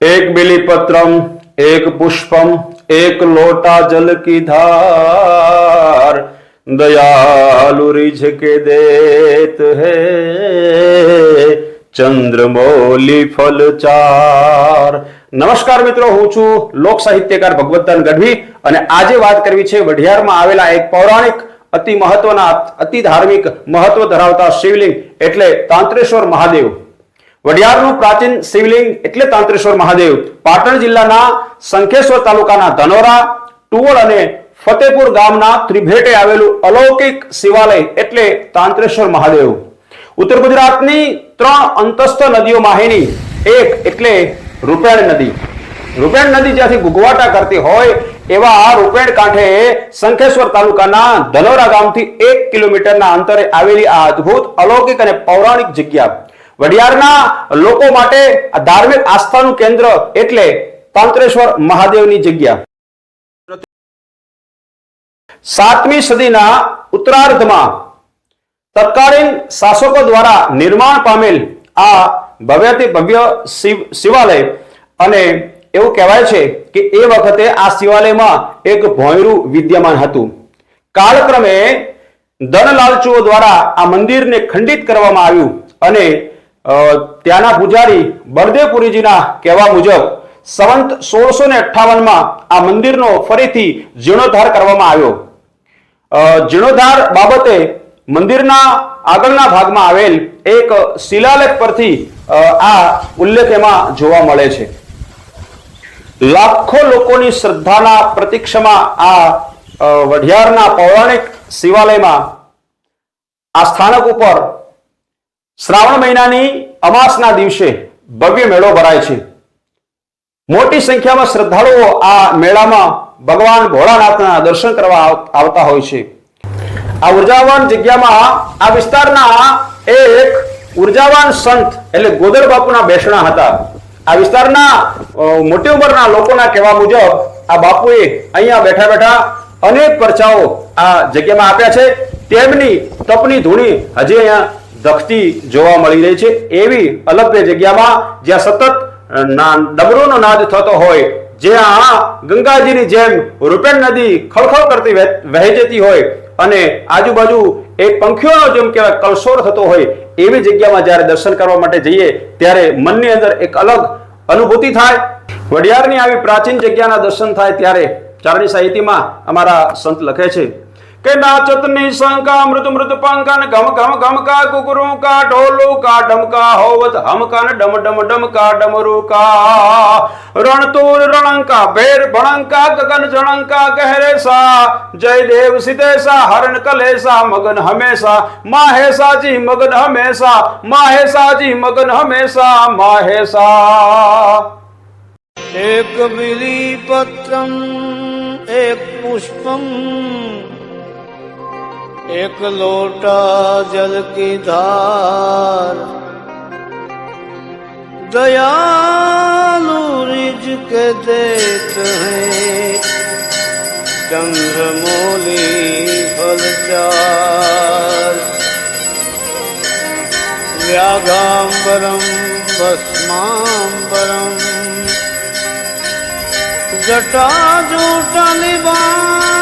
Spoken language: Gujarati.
एक बिलीपत्रम एक पुष्पम एक लोटा जल की धार दयालु रिझ के देत है ચંદ્રમૌલી ફલ ચાર નમસ્કાર મિત્રો હું છું લોક સાહિત્યકાર ભગવતદાન ગઢવી અને આજે વાત કરવી છે વઢિયારમાં આવેલા એક પૌરાણિક અતિ મહત્વના અતિ ધાર્મિક મહત્વ ધરાવતા શિવલિંગ એટલે તાંત્રેશ્વર મહાદેવ વડિયારનું પ્રાચીન શિવલિંગ એટલે તાંત્રેશ્વર મહાદેવ. પાટણ જિલ્લાના શંખેશ્વર તાલુકાના ધનોરા, ટુવળ અને ફતેપુર ગામના ત્રિભેટે આવેલું અલૌકિક શિવાલય એટલે તાંત્રેશ્વર મહાદેવ. ઉત્તર ગુજરાતની ત્રણ અંતસ્થ નદીઓ માહિની, એક એટલે રૂપેણ નદી. રૂપેણ નદી જ્યાંથી ગુગવાટા કરતી હોય એવા આ રૂપેણ કાંઠે શંખેશ્વર તાલુકાના ધનોરા ગામથી એક કિલોમીટરના અંતરે આવેલી આ અદ્ભુત અલૌકિક અને પૌરાણિક જગ્યા. વડિયારના લોકો માટે ધાર્મિક આસ્થાનું કેન્દ્ર એટલે તાંત્રેશ્વર મહાદેવની જગ્યા. સાતમી સદીના ઉત્તરાર્ધમાં તત્કાલીન શાસકો દ્વારા નિર્માણ પામેલ આ ભવ્યથી ભવ્ય શિવ શિવાલય અને એવું કહેવાય છે કે એ વખતે આ શિવાલયમાં એક ભોંયરું વિદ્યમાન હતું. કાળક્રમે ધનલાલચુઓ દ્વારા આ મંદિરને ખંડિત કરવામાં આવ્યું અને ત્યાંના પૂજારી બળદેવપુરીજીના કહેવા મુજબ સંવંત સોળસો ને અઠ્ઠાવનમાં આ મંદિરનો ફરીથી જીર્ણોદ્ધાર કરવામાં આવ્યો. જીર્ણોદ્ધાર બાબતે મંદિરના આગળના ભાગમાં આવેલ એક શિલાલેખ પરથી આ ઉલ્લેખ એમાં જોવા મળે છે. લાખો લોકોની શ્રદ્ધાના પ્રતીક્ષામાં આ વઢિયારના પૌરાણિક શિવાલયમાં આ સ્થાનક ઉપર શ્રાવણ મહિનાની અમાસના દિવસે ભવ્ય મેળો ભરાય છે. મોટી સંખ્યામાં શ્રદ્ધાળુઓ આ મેળામાં ભગવાન ભોળાનાથના દર્શન કરવા આવતા હોય છે. આ ઉર્જાવાન જગ્યામાં આ વિસ્તારના એક ઉર્જાવાન સંત એટલે ગોદર બાપુના બેસણા હતા. આ વિસ્તારના મોટી ઉંમરના લોકોના કહેવા મુજબ આ બાપુએ અહીંયા બેઠા બેઠા અનેક પરચાઓ આ જગ્યામાં આપ્યા છે. તેમની તપની ધૂણી હજી અહીંયા ધખતી જોવા મળી રહી છે. એવી અલભ્ય જગ્યામાં જ્યાં સતત ડબરોનો નાદ થતો હોય, જ્યાં ગંગાજીની જેમ રૂપેણ નદી ખળખળ કરતી વહે- જતી હોય અને આજુબાજુ એક પંખીઓનો જેમ કહેવાય કલસોર થતો હોય, એવી જગ્યામાં જ્યારે દર્શન કરવા માટે જઈએ, ત્યારે મનની અંદર એક અલગ અનુભૂતિ થાય. વડિયારની આવી પ્રાચીન જગ્યાના દર્શન થાય ત્યારે ચારણી સાહિત્યમાં અમારા સંત લખે છે કે નાચત નિશંકા મૃત મૃત પંકન ગમ ગમ ગમ કા કુકરુ કા ઢોલુ કા ડમકા હોવત, હમકન ડમ ડમ ડમ કા ડમરુ કા. રણતુર રણંકા, ભેર ભણંકા, ગગન જણંકા, ગહેરે સા. જય દેવ સિતેસા હરણ કલેસા મગન હમેશા. માહેસા જી મગન હમેશા. માહેસા જી મગન હમેશા. માહેસા એક બિલીપત્રમ એક પુષ્પમ एक लोटा जल की धार। दयालु रिज के देते हैं चंद्रमोली फलचार व्याघाम्बरम, भस्माम्बरम जटा जूटा निबान